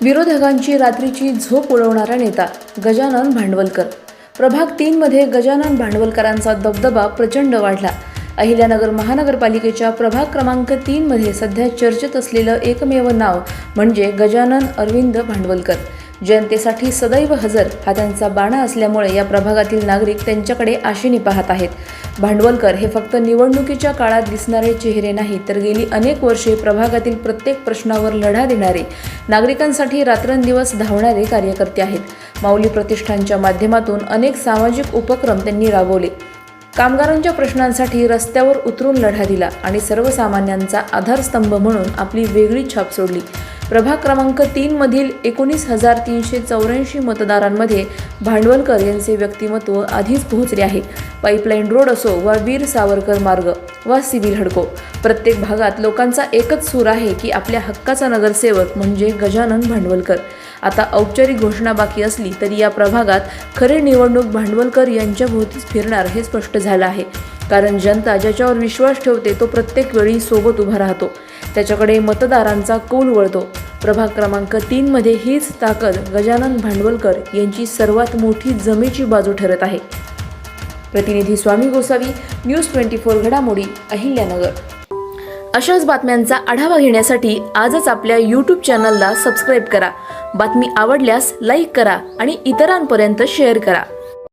विरोधकांची रात्रीची झोप उडवणारा नेता गजानन भांडवलकर. प्रभाग तीनमध्ये गजानन भांडवलकरांचा दबदबा प्रचंड वाढला. अहिल्यानगर महानगरपालिकेच्या प्रभाग क्रमांक तीनमध्ये सध्या चर्चेत असलेलं एकमेव नाव म्हणजे गजानन अरविंद भांडवलकर. जनतेसाठी सदैव हजर हा त्यांचा बाणा असल्यामुळे या प्रभागातील नागरिक त्यांच्याकडे आशेने पाहत आहेत. भांडवलकर हे फक्त निवडणुकीच्या काळात दिसणारे चेहरे नाही तर गेली अनेक वर्षे प्रभागातील प्रत्येक प्रश्नावर लढा देणारे नागरिकांसाठी रात्रंदिवस धावणारे कार्यकर्ते आहेत. माऊली प्रतिष्ठानच्या माध्यमातून अनेक सामाजिक उपक्रम त्यांनी राबवले. कामगारांच्या प्रश्नांसाठी रस्त्यावर उतरून लढा दिला आणि सर्वसामान्यांचा आधारस्तंभ म्हणून आपली वेगळी छाप सोडली. प्रभाग क्रमांक तीनमधील एकोणीस हजार तीनशे चौऱ्याऐंशी मतदारांमध्ये भांडवलकर यांचे व्यक्तिमत्व आधीच पोहोचले आहे. पाईपलाईन रोड असो वा वीर सावरकर मार्ग वा सिव्हिल हडको प्रत्येक भागात लोकांचा एकच सूर आहे की आपल्या हक्काचा नगरसेवक म्हणजे गजानन भांडवलकर. आता औपचारिक घोषणा बाकी असली तरी या प्रभागात खरी निवडणूक भांडवलकर यांच्या भोवतीच फिरणार हे स्पष्ट झालं आहे. कारण जनता ज्याच्यावर विश्वास ठेवते तो प्रत्येक वेळी सोबत उभा राहतो. त्याच्याकडे मतदारांचा कौल वळतो. प्रभाग क्रमांक तीनमध्ये हीच ताकद गजानन भांडवलकर यांची सर्वात मोठी जमेची बाजू ठरत आहे. प्रतिनिधी Swami Gosavi news twenty four घडामोडी अहिल्यानगर. अशाच बातम्यांचा आढावा घेण्यासाठी आजच आपल्या यूट्यूब चॅनलला सबस्क्राईब करा. बातमी आवडल्यास लाईक करा आणि इतरांपर्यंत शेअर करा.